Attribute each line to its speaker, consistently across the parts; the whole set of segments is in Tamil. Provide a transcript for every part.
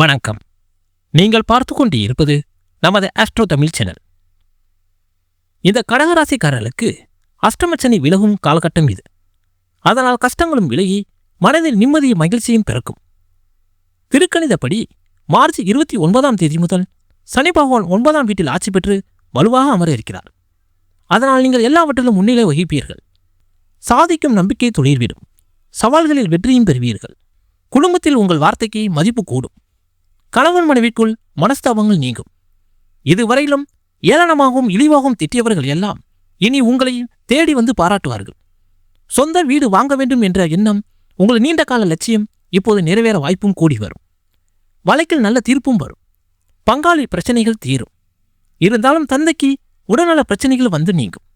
Speaker 1: வணக்கம். நீங்கள் பார்த்து கொண்டு இருப்பது நமது ஆஸ்ட்ரோ தமிழ் சேனல் இந்த கடகராசிக்காரர்களுக்கு அஷ்டமச்சனி விலகும் காலகட்டம் இது. அதனால் கஷ்டங்களும் விலகி மனதில் நிம்மதியும் மகிழ்ச்சியும் பிறக்கும். திருக்கணிதப்படி மார்ச் இருபத்தி ஒன்பதாம் தேதி முதல் சனி பகவான் ஒன்பதாம் வீட்டில் ஆட்சி பெற்று வலுவாக அமர இருக்கிறார். அதனால் நீங்கள் எல்லாவற்றிலும் முன்னிலை வகிப்பீர்கள். சாதிக்கும் நம்பிக்கை துளிர்விடும் சவால்களில் வெற்றியும் பெறுவீர்கள். குடும்பத்தில் உங்கள் வார்த்தைக்கு மதிப்பு கூடும். கணவன் மனைவிக்குள் மனஸ்தாபங்கள் நீங்கும். இதுவரையிலும் ஏளனமாகவும் இழிவாகவும் திட்டியவர்கள் எல்லாம் இனி உங்களை தேடி வந்து பாராட்டுவார்கள். சொந்த வீடு வாங்க வேண்டும் என்ற எண்ணம் உங்கள் நீண்ட கால லட்சியம் இப்போது நிறைவேற வாய்ப்பும் கூடி வரும். வழக்கில் நல்ல தீர்ப்பும் வரும். பங்காளி பிரச்சனைகள் தீரும். இருந்தாலும் தந்தைக்கு உடல்நல பிரச்சனைகள் வந்து நீங்கும்.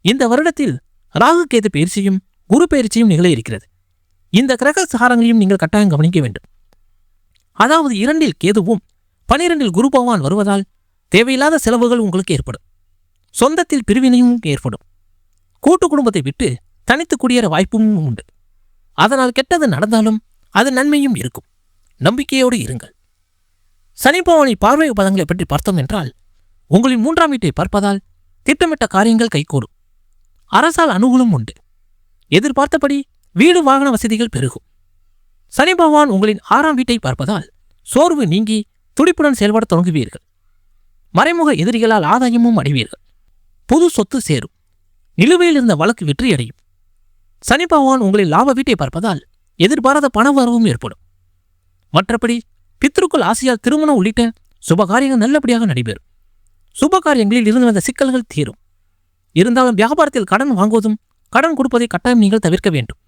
Speaker 1: இந்த வருடத்தில் ராகு கேது பயிற்சியும் குரு பயிற்சியும் நிகழ இருக்கிறது. இந்த கிரக சாரங்களையும் நீங்கள் கட்டாயம் கவனிக்க வேண்டும். அதாவது இரண்டில் கேதுவும் பனிரெண்டில் குரு பகவான் வருவதால் தேவையில்லாத செலவுகள் உங்களுக்கு ஏற்படும். சொந்தத்தில் பிரிவினையும் ஏற்படும். கூட்டு குடும்பத்தை விட்டு தனித்து குடியேற வாய்ப்பும் உண்டு. அதனால் கெட்டது நடந்தாலும் அது நன்மையும் இருக்கும். நம்பிக்கையோடு இருங்கள். சனிபவனை பார்வை பதங்களை பற்றி பார்த்தோம் என்றால் உங்களின் மூன்றாம் வீட்டை பார்ப்பதால் திட்டமிட்ட காரியங்கள் கைகூடும். அரசால் அனுகூலம் உண்டு. எதிர்பார்த்தபடி வீடு வாகன வசதிகள் பெருகும். சனி பகவான் உங்களின் ஆறாம் வீட்டை பார்ப்பதால் சோர்வு நீங்கி துடிப்புடன் செயல்படத் தொடங்குவீர்கள். மறைமுக எதிரிகளால் ஆதாயமும் அடைவீர்கள். புது சொத்து சேரும். நிலுவையில் இருந்த வழக்கு வெற்றியடையும். சனி பகவான் உங்களின் லாப வீட்டை பார்ப்பதால் எதிர்பாராத பண வரவும் ஏற்படும். மற்றபடி பித்ருக்கள் ஆசையால் திருமணம் உள்ளிட்ட சுபகாரியங்கள் நல்லபடியாக நடைபெறும். சுபகாரியங்களில் இருந்து வந்த சிக்கல்கள் தீரும். இருந்தாலும் வியாபாரத்தில் கடன் வாங்குவதும் கடன் கொடுப்பதை கட்டாயம் நீங்கள் தவிர்க்க வேண்டும்.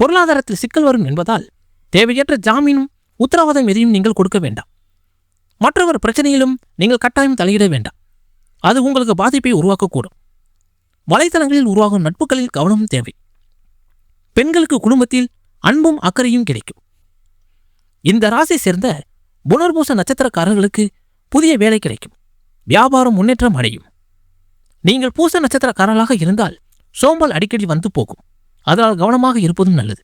Speaker 1: பொருளாதாரத்தில் சிக்கல் வரும் என்பதால் தேவையற்ற ஜாமீனும் உத்தரவாதம் எதையும் நீங்கள் கொடுக்க வேண்டாம். மற்றவர் பிரச்சனையிலும் நீங்கள் கட்டாயம் தலையிட வேண்டாம். அது உங்களுக்கு பாதிப்பை உருவாக்கக்கூடும். வலைத்தளங்களில் உருவாகும் நட்புகளில் கவனமும் தேவை. பெண்களுக்கு குடும்பத்தில் அன்பும் அக்கறையும் கிடைக்கும். இந்த ராசி சேர்ந்த புனர்பூச நட்சத்திரக்காரர்களுக்கு புதிய வேலை கிடைக்கும். வியாபாரம் முன்னேற்றம் அடையும். நீங்கள் பூச நட்சத்திரக்காரர்களாக இருந்தால் சோம்பல் அடிக்கடி வந்து போகும். அதனால் கவனமாக இருப்பதும் நல்லது.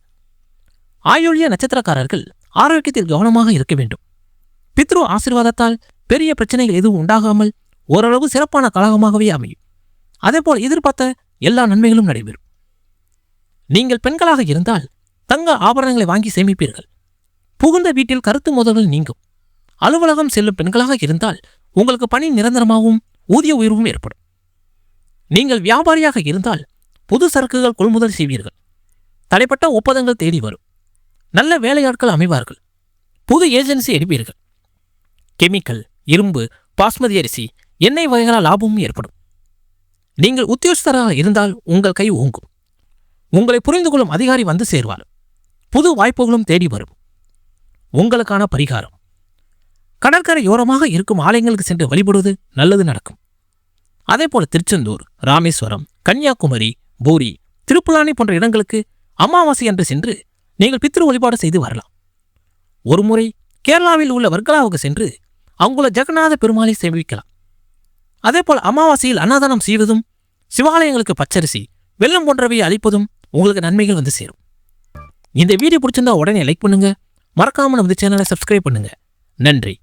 Speaker 1: ஆயுள்ய நட்சத்திரக்காரர்கள் ஆரோக்கியத்தில் கவனமாக இருக்க வேண்டும். பித்ரு ஆசீர்வாதத்தால் பெரிய பிரச்சனைகள் எதுவும் உண்டாகாமல் ஓரளவு சிறப்பான கழகமாகவே அமையும். அதேபோல் எதிர்பார்த்த எல்லா நன்மைகளும் நடைபெறும். நீங்கள் பெண்களாக இருந்தால் தங்க ஆபரணங்களை வாங்கி சேமிப்பீர்கள். புகுந்த வீட்டில் கருத்து மோதல்கள் நீங்கும். அலுவலகம் செல்லும் பெண்களாக இருந்தால் உங்களுக்கு பணி நிரந்தரமாகவும் ஊதிய உயர்வும் ஏற்படும். நீங்கள் வியாபாரியாக இருந்தால் புது சரக்குகள் கொள்முதல் செய்வீர்கள். தடைப்பட்ட ஒப்பந்தங்கள் தேடி வரும். நல்ல வேலையாட்கள் அமைவார்கள். புது ஏஜென்சி எடுப்பீர்கள். கெமிக்கல் இரும்பு பாஸ்மதி அரிசி எண்ணெய் வகைகளால் லாபமும் ஏற்படும். நீங்கள் உத்தியோகஸ்தராக இருந்தால் உங்கள் கை ஓங்கும். உங்களை புரிந்து கொள்ளும் அதிகாரி வந்து சேர்வார். புது வாய்ப்புகளும் தேடி வரும். உங்களுக்கான பரிகாரம். கடற்கரையோரமாக இருக்கும் ஆலயங்களுக்கு சென்று வழிபடுவது நல்லது நடக்கும். அதேபோல திருச்செந்தூர் ராமேஸ்வரம் கன்னியாகுமரி பூரி திருப்புலானி போன்ற இடங்களுக்கு அமாவாசை அன்று சென்று நீங்கள் பித்ரு வழிபாடு செய்து வரலாம். ஒருமுறை கேரளாவில் உள்ள வர்க்கலாவுக்கு சென்று அங்குள்ள ஜெகநாத பெருமாளை சேவிக்கலாம் அதேபோல் அமாவாசையில் அன்னதானம் செய்வதும் சிவாலயங்களுக்கு பச்சரிசி வெள்ளம் போன்றவை அளிப்பதும் உங்களுக்கு நன்மைகள் வந்து சேரும். இந்த வீடியோ பிடிச்சிருந்தா உடனே லைக் பண்ணுங்க. மறக்காம நமது சேனலை சப்ஸ்கிரைப் பண்ணுங்க. நன்றி.